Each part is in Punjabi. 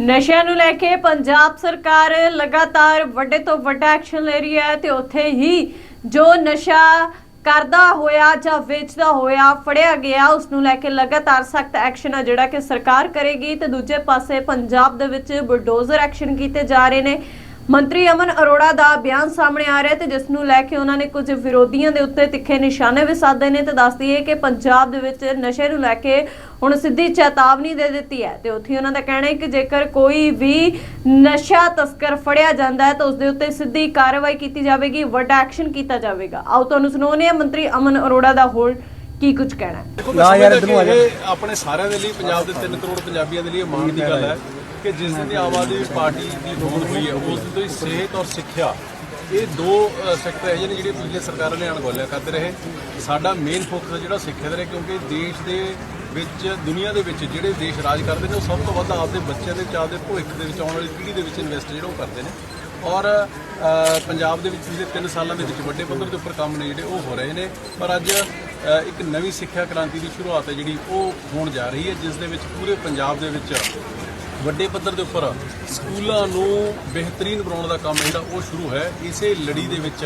ਨਸ਼ਿਆਂ ਨੂੰ ਲੈ ਕੇ ਪੰਜਾਬ ਸਰਕਾਰ ਲਗਾਤਾਰ ਵੱਡੇ ਤੋਂ ਵੱਡਾ ਐਕਸ਼ਨ ਲੈ ਰਹੀ ਹੈ ਤੇ ਉੱਥੇ ਹੀ ਜੋ ਨਸ਼ਾ ਕਰਦਾ ਹੋਇਆ ਜਾਂ ਵੇਚਦਾ ਹੋਇਆ, ਫੜਿਆ ਗਿਆ ਉਸ ਨੂੰ ਲੈ ਕੇ ਲਗਾਤਾਰ ਸਖਤ ਐਕਸ਼ਨ ਆ ਜਿਹੜਾ ਕਿ ਸਰਕਾਰ ਕਰੇਗੀ ਤੇ ਦੂਜੇ ਪਾਸੇ ਪੰਜਾਬ ਦੇ ਵਿੱਚ ਬੁਲਡੋਜ਼ਰ ਐਕਸ਼ਨ ਕੀਤੇ ਜਾ ਰਹੇ ਨੇ। ਮੰਤਰੀ ਅਮਨ ਅਰੋੜਾ ਦਾ ਬਿਆਨ ਸਾਹਮਣੇ ਆ ਰਿਹਾ ਤੇ ਜਿਸ ਨੂੰ ਲੈ ਕੇ ਉਹਨਾਂ ਨੇ ਕੁਝ ਵਿਰੋਧੀਆਂ ਦੇ ਉੱਤੇ ਤਿੱਖੇ ਨਿਸ਼ਾਨੇ ਵੀ ਸਾਧੇ ਨੇ ਤੇ ਦੱਸਦੀ ਹੈ ਕਿ ਪੰਜਾਬ ਦੇ ਵਿੱਚ ਨਸ਼ੇ ਨੂੰ ਲੈ ਕੇ ਹੁਣ ਸਿੱਧੀ ਚੇਤਾਵਨੀ ਦੇ ਦਿੱਤੀ ਹੈ ਤੇ ਉੱਥੇ ਉਹਨਾਂ ਦਾ ਕਹਿਣਾ ਹੈ ਕਿ ਜੇਕਰ ਕੋਈ ਵੀ ਨਸ਼ਾ ਤਸਕਰ ਫੜਿਆ ਜਾਂਦਾ ਹੈ ਤਾਂ ਉਸ ਦੇ ਉੱਤੇ ਸਿੱਧੀ ਕਾਰਵਾਈ ਕੀਤੀ ਜਾਵੇਗੀ ਵੱਡਾ ਐਕਸ਼ਨ ਕੀਤਾ ਜਾਵੇਗਾ। ਆਓ ਤੁਹਾਨੂੰ ਸੁਣਾਉਂਦੇ ਹਾਂ ਮੰਤਰੀ ਅਮਨ ਅਰੋੜਾ ਦਾ ਹੋਰ ਕੀ ਕੁਝ ਕਹਿਣਾ ਹੈ? ਨਾ ਯਾਰ, ਇੱਧਰ ਨੂੰ ਆ ਇਹ ਆਪਣੇ ਸਾਰਿਆਂ ਦੇ ਲਈ ਪੰਜਾਬ ਦੇ 3 ਕਰੋੜ ਪੰਜਾਬੀਆਂ ਦੇ ਲਈ ਇਹ ਮਾਣ ਦੀ ਗੱਲ ਹੈ ਕਿ ਜਿਸ ਦਿਨ ਦੀ ਆਮ ਆਦਮੀ ਪਾਰਟੀ ਦੀ ਹੋਂਦ ਹੋਈ ਹੈ ਉਸ ਦਿਨ ਤੋਂ ਹੀ ਸਿਹਤ ਔਰ ਸਿੱਖਿਆ ਇਹ ਦੋ ਸੈਕਟਰ ਨੇ ਜਿਹੜੇ ਪਿਛਲੇ ਸਰਕਾਰਾਂ ਨੇ ਅਣਗੌਲਿਆ ਕਰਦੇ ਰਹੇ। ਸਾਡਾ ਮੇਨ ਫੋਕਸ ਜਿਹੜਾ ਸਿੱਖਿਆ ਦਾ ਰਿਹਾ ਕਿਉਂਕਿ ਦੇਸ਼ ਦੇ ਵਿੱਚ, ਦੁਨੀਆ ਦੇ ਵਿੱਚ ਜਿਹੜੇ ਦੇਸ਼ ਰਾਜ ਕਰਦੇ ਨੇ, ਉਹ ਸਭ ਤੋਂ ਵੱਧ ਆਪਦੇ ਬੱਚਿਆਂ ਦੇ ਵਿੱਚ ਆਪਦੇ ਭਵਿੱਖ ਦੇ ਵਿੱਚ ਆਉਣ ਵਾਲੀ ਪੀੜ੍ਹੀ ਦੇ ਵਿੱਚ ਇਨਵੈਸਟ ਜਿਹੜਾ ਉਹ ਕਰਦੇ ਨੇ। ਔਰ ਪੰਜਾਬ ਦੇ ਵਿੱਚ ਪਿਛਲੇ 3 ਸਾਲਾਂ ਦੇ ਵਿੱਚ ਵੱਡੇ ਪੱਧਰ ਦੇ ਉੱਪਰ ਕੰਮ ਨੇ ਜਿਹੜੇ ਉਹ ਹੋ ਰਹੇ ਨੇ। ਪਰ ਅੱਜ ਇੱਕ ਨਵੀਂ ਸਿੱਖਿਆ ਕ੍ਰਾਂਤੀ ਦੀ ਸ਼ੁਰੂਆਤ ਹੈ ਜਿਹੜੀ ਉਹ ਹੋਣ ਜਾ ਰਹੀ ਹੈ, ਜਿਸ ਦੇ ਵਿੱਚ ਪੂਰੇ ਪੰਜਾਬ ਦੇ ਵਿੱਚ ਵੱਡੇ ਪੱਧਰ ਦੇ ਉੱਪਰ ਸਕੂਲਾਂ ਨੂੰ ਬਿਹਤਰੀਨ ਬਣਾਉਣ ਦਾ ਕੰਮ ਜਿਹੜਾ ਉਹ ਸ਼ੁਰੂ ਹੈ। ਇਸੇ ਲੜੀ ਦੇ ਵਿੱਚ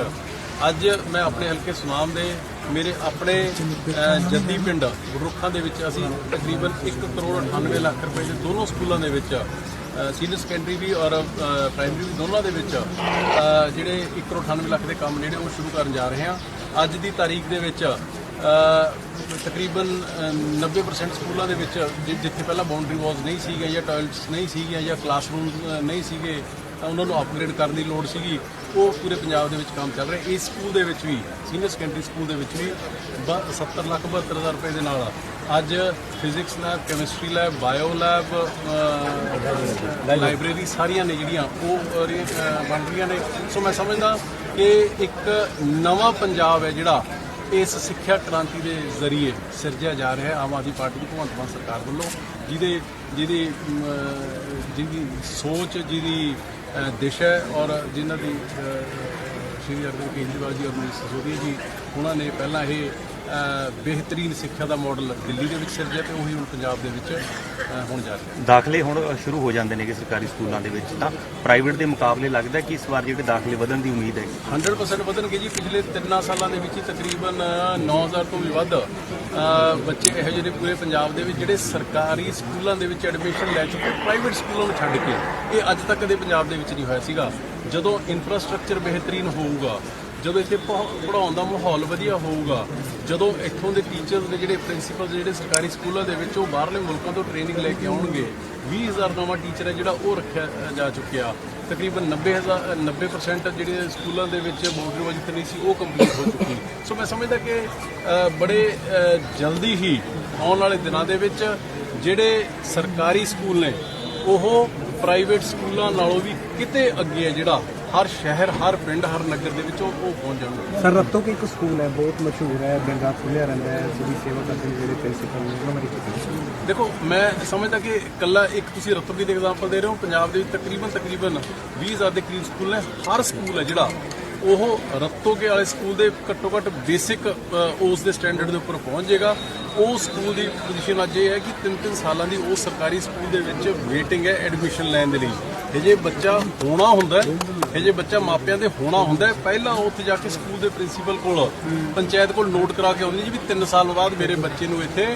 ਅੱਜ ਮੈਂ ਆਪਣੇ ਹਲਕੇ ਸੁਨਾਮ ਦੇ ਮੇਰੇ ਆਪਣੇ ਜੱਦੀ ਪਿੰਡ ਰੁੱਖਾਂ ਦੇ ਵਿੱਚ ਅਸੀਂ ਤਕਰੀਬਨ 1 ਕਰੋੜ 98 ਲੱਖ ਰੁਪਏ ਦੇ ਦੋਨੋਂ ਸਕੂਲਾਂ ਦੇ ਵਿੱਚ ਸੀਨੀਅਰ ਸੈਕੰਡਰੀ ਵੀ ਔਰ ਪ੍ਰਾਇਮਰੀ ਵੀ ਦੋਨਾਂ ਦੇ ਵਿੱਚ ਜਿਹੜੇ 1 ਕਰੋੜ 98 ਲੱਖ ਦੇ ਕੰਮ ਜਿਹੜੇ ਉਹ ਸ਼ੁਰੂ ਕਰਨ ਜਾ ਰਹੇ ਹਾਂ। ਅੱਜ ਦੀ ਤਾਰੀਖ ਦੇ ਵਿੱਚ ਤਕਰੀਬਨ ਅ, 90% ਸਕੂਲਾਂ ਦੇ ਵਿੱਚ ਜਿ- ਜਿੱਥੇ ਪਹਿਲਾਂ ਬਾਉਂਡਰੀ ਵਾਲਸ ਨਹੀਂ ਸੀਗੀਆਂ ਜਾਂ ਟਾਇਲਟਸ ਨਹੀਂ ਸੀਗੀਆਂ ਜਾਂ ਕਲਾਸਰੂਮ ਨਹੀਂ ਸੀਗੇ ਤਾਂ ਉਹਨਾਂ ਨੂੰ ਅਪਗ੍ਰੇਡ ਕਰਨ ਦੀ ਲੋੜ ਸੀਗੀ। ਉਹ ਪੂਰੇ ਪੰਜਾਬ ਦੇ ਵਿੱਚ ਕੰਮ ਚੱਲ ਰਿਹਾ। ਇਸ ਸਕੂਲ ਦੇ ਵਿੱਚ ਵੀ ਸੀਨੀਅਰ ਸੈਕੰਡਰੀ ਸਕੂਲ ਦੇ ਵਿੱਚ ਵੀ ਬ- 70 ਲੱਖ 72 ਹਜ਼ਾਰ ਰੁਪਏ ਦੇ ਨਾਲ ਅੱਜ physics lab chemistry lab bio lab library ਸਾਰੀਆਂ ਨੇ ਜਿਹੜੀਆਂ ਉਹ ਬਣ ਰਹੀਆਂ ਨੇ। ਸੋ ਮੈਂ ਸਮਝਦਾ ਕਿ ਇੱਕ ਨਵਾਂ ਪੰਜਾਬ ਹੈ ਜਿਹੜਾ ਇਸ ਸਿੱਖਿਆ ਕ੍ਰਾਂਤੀ ਦੇ ਜ਼ਰੀਏ ਸਿਰਜਿਆ ਜਾ ਰਿਹਾ ਹੈ ਆਮ ਆਦਮੀ ਪਾਰਟੀ ਦੀ ਭਗਵੰਤ ਮਾਨ ਸਰਕਾਰ ਵੱਲੋਂ, ਜਿਹਦੇ ਜਿਹਦੀ ਜਿਹਦੀ ਸੋਚ, ਜਿਹਦੀ ਦਿਸ਼ਾ ਹੈ ਔਰ ਜਿਨ੍ਹਾਂ ਦੀ ਸ਼੍ਰੀ ਅਰਵਿੰਦ ਕੇਜਰੀਵਾਲ ਜੀ ਔਰ ਮਨੀਸ਼ ਸਿਸੋਦੀਆ ਜੀ, ਉਹਨਾਂ ਨੇ ਪਹਿਲਾਂ ਇਹ ਬਿਹਤਰੀਨ ਸਿੱਖਿਆ ਦਾ ਮਾਡਲ ਦਿੱਲੀ ਦੇ ਵਿੱਚ ਸਿਰਜਿਆ ਤੇ ਉਹੀ ਹੁਣ ਪੰਜਾਬ ਦੇ ਵਿੱਚ ਹੋਣ ਜਾ ਰਿਹਾ ਹੈ। ਦਾਖਲੇ ਹੁਣ ਸ਼ੁਰੂ ਹੋ ਜਾਂਦੇ ਨੇਗੇ ਸਰਕਾਰੀ ਸਕੂਲਾਂ ਦੇ ਵਿੱਚ ਤਾਂ ਪ੍ਰਾਈਵੇਟ ਦੇ ਮੁਕਾਬਲੇ ਲੱਗਦਾ ਕਿ ਇਸ ਵਾਰ ਜਿਹੜੇ ਦਾਖਲੇ ਵਧਣ ਦੀ ਉਮੀਦ ਹੈ? 100% ਵਧਣਗੇ ਜੀ। ਪਿਛਲੇ 3 ਸਾਲਾਂ ਦੇ ਵਿੱਚ ਹੀ ਤਕਰੀਬਨ 9000 ਤੋਂ ਵੀ ਵੱਧ ਬੱਚੇ ਇਹੋ ਜਿਹੇ ਨੇ ਪੂਰੇ ਪੰਜਾਬ ਦੇ ਵਿੱਚ ਜਿਹੜੇ ਸਰਕਾਰੀ ਸਕੂਲਾਂ ਦੇ ਵਿੱਚ ਐਡਮਿਸ਼ਨ ਲੈ ਚੁੱਕੇ ਪ੍ਰਾਈਵੇਟ ਸਕੂਲਾਂ ਨੂੰ ਛੱਡ ਕੇ। ਇਹ ਅੱਜ ਤੱਕ ਕਦੇ ਪੰਜਾਬ ਦੇ ਵਿੱਚ ਨਹੀਂ ਹੋਇਆ ਸੀਗਾ। ਜਦੋਂ ਇਨਫਰਾਸਟ੍ਰਕਚਰ ਬਿਹਤਰੀਨ ਹੋਊਗਾ ਜਦੋਂ ਇੱਥੇ ਪੜ੍ਹਾ- ਪੜ੍ਹਾਉਣ ਦਾ ਮਾਹੌਲ ਵਧੀਆ ਹੋਊਗਾ, ਜਦੋਂ ਇੱਥੋਂ ਦੇ ਟੀਚਰਸ ਦੇ ਜਿਹੜੇ ਪ੍ਰਿੰਸੀਪਲ ਜਿਹੜੇ ਸਰਕਾਰੀ ਸਕੂਲਾਂ ਦੇ ਵਿੱਚ ਉਹ ਬਾਹਰਲੇ ਮੁਲਕਾਂ ਤੋਂ ਟ੍ਰੇਨਿੰਗ ਲੈ ਕੇ ਆਉਣਗੇ 20000 ਨਵਾਂ ਟੀਚਰ ਹੈ ਜਿਹੜਾ ਉਹ ਰੱਖਿਆ ਜਾ ਚੁੱਕਿਆ। ਤਕਰੀਬਨ 90000 90% ਜਿਹੜੇ ਸਕੂਲਾਂ ਦੇ ਵਿੱਚ ਬਾਉਂਡਰੀ ਵਾਲ ਜਿੱਥੇ ਨਹੀਂ ਸੀ, ਉਹ ਕੰਪਲੀਟ ਹੋ ਚੁੱਕੀ। ਸੋ ਮੈਂ ਸਮਝਦਾ ਕਿ ਬੜੇ ਜਲਦੀ ਹੀ ਆਉਣ ਵਾਲੇ ਦਿਨਾਂ ਦੇ ਵਿੱਚ ਜਿਹੜੇ ਸਰਕਾਰੀ ਸਕੂਲ ਨੇ, ਉਹ ਪ੍ਰਾਈਵੇਟ ਸਕੂਲਾਂ ਨਾਲੋਂ ਵੀ ਕਿਤੇ ਅੱਗੇ ਹੈ ਜਿਹੜਾ ਹਰ ਸ਼ਹਿਰ ਹਰ ਪਿੰਡ ਹਰ ਨਗਰ ਦੇ ਵਿੱਚ ਉਹ ਉਹ ਪਹੁੰਚ ਜਾਣਗੇ ਸਰ ਰਤੋ ਕੇ ਇੱਕ ਸਕੂਲ ਹੈ ਬਹੁਤ ਮਸ਼ਹੂਰ ਹੈ ਰਾਤ ਖੁੱਲਿਆ ਰਹਿੰਦਾ ਹੈ ਸਭੀ ਸੇਵਾ ਕਰਦੇ ਨੇ ਜਿਹੜੇ ਪ੍ਰਿੰਸੀਪਲ ਨੇ ਉਹਨਾਂ ਬਾਰੇ ਕੀ? ਦੇਖੋ ਮੈਂ ਸਮਝਦਾ ਕਿ ਕੱਲਾ ਇੱਕ ਤੁਸੀਂ ਰਤਨਪ੍ਰੀਤ ਦੀ ਐਗਜ਼ਾਮਪਲ ਦੇ ਰਹੇ ਹੋ ਪੰਜਾਬ ਦੇ ਵਿੱਚ ਤਕਰੀਬਨ ਤਕਰੀਬਨ 20000 ਦੇ ਕਰੀਬ ਸਕੂਲ ਨੇ ਹਰ ਸਕੂਲ ਹੈ ਜਿਹੜਾ ਉਹ ਰਤੋਕੇ ਵਾਲੇ ਸਕੂਲ ਦੇ ਘੱਟੋ ਘੱਟ ਬੇਸਿਕ ਉਸ ਦੇ ਸਟੈਂਡਰਡ ਦੇ ਉੱਪਰ ਪਹੁੰਚ ਜਾਏਗਾ। ਉਹ ਸਕੂਲ ਦੀ ਪੋਜੀਸ਼ਨ ਅੱਜ ਇਹ ਹੈ ਕਿ ਤਿੰਨ ਤਿੰਨ ਸਾਲਾਂ ਦੀ ਉਹ ਸਰਕਾਰੀ ਸਕੂਲ ਦੇ ਵਿੱਚ ਵੇਟਿੰਗ ਹੈ ਐਡਮਿਸ਼ਨ ਲੈਣ ਦੇ ਲਈ। ਇਹ ਜੇ ਬੱਚਾ ਹੋਣਾ ਹੁੰਦਾ ਹੈ ਇਹ ਜੇ ਬੱਚਾ ਮਾਪਿਆਂ ਦੇ ਹੋਣਾ ਹੁੰਦਾ ਹੈ। ਪਹਿਲਾਂ ਉੱਥੇ ਜਾ ਕੇ ਸਕੂਲ ਦੇ ਪ੍ਰਿੰਸੀਪਲ ਕੋਲ, ਪੰਚਾਇਤ ਕੋਲ ਨੋਟ ਕਰਾ ਕੇ ਆਉਂਦੀ ਜੀ ਵੀ 3 ਸਾਲ ਬਾਅਦ ਮੇਰੇ ਬੱਚੇ ਨੂੰ ਇੱਥੇ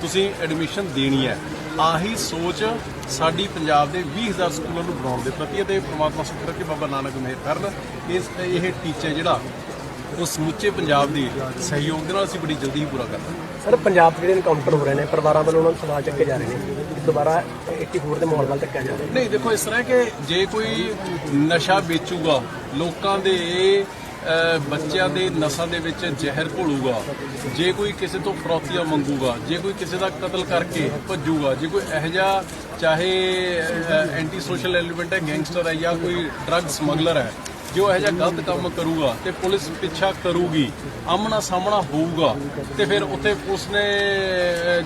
ਤੁਸੀਂ ਐਡਮਿਸ਼ਨ ਦੇਣੀ ਹੈ। ਆਹੀ ਸੋਚ ਸਾਡੀ ਪੰਜਾਬ ਦੇ 20000 ਸਕੂਲਾਂ ਨੂੰ ਬਣਾਉਣ ਦੇ ਪ੍ਰਤੀ ਹੈ ਤੇ ਪ੍ਰਮਾਤਮਾ ਸ਼ੁਕਰ ਕਿ ਬਾਬਾ ਨਾਨਕ ਮਿਹਰ ਕਰਨ ਇਸ ਇਹ ਟੀਚਾ ਜਿਹੜਾ ਉਹ ਸਮੁੱਚੇ ਪੰਜਾਬ ਦੀ ਸਹਿਯੋਗ ਦੇ ਨਾਲ ਅਸੀਂ ਬੜੀ ਜਲਦੀ ਹੀ ਪੂਰਾ ਕਰਾਂਗੇ ਸਰ ਪੰਜਾਬ 'ਚ ਜਿਹੜੇ ਐਨਕਾਊਂਟਰ ਹੋ ਰਹੇ ਨੇ ਪਰਿਵਾਰਾਂ ਵੱਲੋਂ ਉਹਨਾਂ ਨੂੰ ਸਵਾਲ ਚੱਕੇ ਜਾ ਰਹੇ ਨੇ ਦੁਬਾਰਾ 84 ਦੇ ਮਾਹੌਲ ਵੱਲ ਚੱਕਿਆ ਜਾ ਰਿਹਾ ਨਹੀਂ ਦੇਖੋ ਇਸ ਤਰ੍ਹਾਂ ਕਿ ਜੇ ਕੋਈ ਨਸ਼ਾ ਵੇਚੂਗਾ ਲੋਕਾਂ ਦੇ ਬੱਚਿਆਂ ਦੇ ਨਸਾਂ ਦੇ ਵਿੱਚ ਜ਼ਹਿਰ ਘੋਲੂਗਾ, ਜੇ ਕੋਈ ਕਿਸੇ ਤੋਂ ਫਰੋਤੀਆਂ ਮੰਗੂਗਾ, ਜੇ ਕੋਈ ਕਿਸੇ ਦਾ ਕਤਲ ਕਰਕੇ ਭੱਜੂਗਾ, ਜੇ ਕੋਈ ਇਹੋ ਜਿਹਾ ਚਾਹੇ ਐਂਟੀ ਸੋਸ਼ਲ ਐਲੀਮੈਂਟ ਹੈ ਗੈਂਗਸਟਰ ਹੈ ਜਾਂ ਕੋਈ ਡਰੱਗ ਸਮਗਲਰ ਹੈ, ਜੋ ਇਹੋ ਜਿਹਾ ਗਲਤ ਕੰਮ ਕਰੂਗਾ ਤੇ ਪੁਲਿਸ ਪਿੱਛਾ ਕਰੂਗੀ, ਆਮਣਾ ਸਾਹਮਣਾ ਹੋਊਗਾ, ਤੇ ਫਿਰ ਉੱਥੇ ਪੁਲਿਸ ਨੇ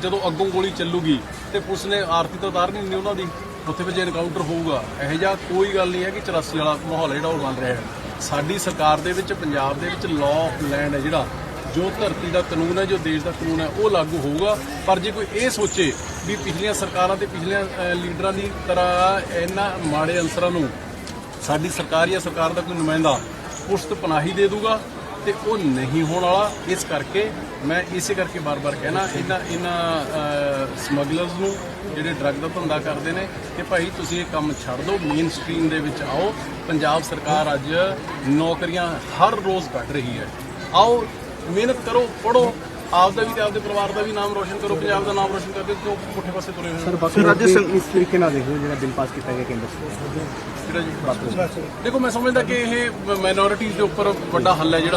ਜਦੋਂ ਅੱਗੋਂ ਗੋਲੀ ਚੱਲੂਗੀ, ਤੇ ਪੁਲਿਸ ਨੇ ਆਰਤੀ ਤਾਂ ਉਤਾਰਨੀ ਨਹੀਂ ਉਹਨਾਂ ਦੀ, ਉੱਥੇ ਵਿੱਚ ਐਨਕਾਊਂਟਰ ਹੋਊਗਾ, ਇਹੋ ਜਿਹਾ ਕੋਈ ਗੱਲ ਨਹੀਂ ਹੈ ਕਿ 84 ਵਾਲਾ ਮਾਹੌਲ ਜਿਹੜਾ ਉਹ ਬਣ ਰਿਹਾ ਹੈ। ਸਾਡੀ ਸਰਕਾਰ ਦੇ ਵਿੱਚ, ਪੰਜਾਬ ਦੇ ਵਿੱਚ ਲਾਅ ਆਫ ਲੈਂਡ ਹੈ ਜਿਹੜਾ, ਜੋ ਧਰਤੀ ਦਾ ਕਾਨੂੰਨ ਹੈ, ਜੋ ਦੇਸ਼ ਦਾ ਕਾਨੂੰਨ ਹੈ, ਉਹ ਲਾਗੂ ਹੋਊਗਾ। ਪਰ ਜੇ ਕੋਈ ਇਹ ਸੋਚੇ ਵੀ ਪਿਛਲੀਆਂ ਸਰਕਾਰਾਂ ਤੇ ਪਿਛਲੀਆਂ ਲੀਡਰਾਂ ਦੀ ਤਰ੍ਹਾਂ ਇਹਨਾਂ ਮਾੜੇ ਅੰਸਰਾਂ ਨੂੰ ਸਾਡੀ ਸਰਕਾਰ ਜਾਂ ਸਰਕਾਰ ਦਾ ਕੋਈ ਨੁਮਾਇੰਦਾ ਪੁਸ਼ਤ ਪਨਾਹੀ ਦੇ ਦੂਗਾ ਤੇ ਉਹ ਨਹੀਂ ਹੋਣ ਵਾਲਾ। ਇਸ ਕਰਕੇ ਮੈਂ ਇਸੇ ਕਰਕੇ ਬਾਰ-ਬਾਰ ਕਹਿਣਾ ਇਹਨਾਂ ਇਹਨਾਂ ਸਮਗਲਰਸ ਨੂੰ ਜਿਹੜੇ ਡਰੱਗ ਦਾ ਧੰਦਾ ਕਰਦੇ ਨੇ ਕਿ ਭਾਈ ਤੁਸੀਂ ਇਹ ਕੰਮ ਛੱਡ ਦਿਓ ਮੇਨ ਸਟ੍ਰੀਮ ਦੇ ਵਿੱਚ ਆਓ। ਪੰਜਾਬ ਸਰਕਾਰ ਅੱਜ ਨੌਕਰੀਆਂ ਹਰ ਰੋਜ਼ ਕੱਢ ਰਹੀ ਹੈ। ਆਓ ਮਿਹਨਤ ਕਰੋ ਪੜੋ ਆਪਦਾ ਵੀ ਤੇ ਆਪਦੇ ਪਰਿਵਾਰ ਦਾ ਵੀ ਨਾਮ ਰੋਸ਼ਨ ਕਰੋ ਪੰਜਾਬ ਦਾ ਨਾਮ ਰੋਸ਼ਨ ਕਰਦੇ ਕਿਉਂ ਪੁੱਠੇ ਪਾਸੇ ਤੁਰੇ ਹੋਏ ਹੋ? ਬਾਕੀ ਰਾਜਸਥਾਨ ਇਸ ਤਰੀਕੇ ਨਾਲ ਦੇਖੋ ਜਿਹੜਾ ਬਿੱਲ ਪਾਸ ਕੀਤਾ ਗਿਆ ਕੇਂਦਰ ਸਰਕਾਰ ਕਿਹੜਾ ਜੀ? ਦੇਖੋ ਮੈਂ ਸਮਝਦਾ ਕਿ ਇਹ ਮਾਈਨੋਰਿਟੀਜ਼ ਦੇ ਉੱਪਰ ਵੱਡਾ ਹੱਲ ਹੈ ਜਿਹੜਾ।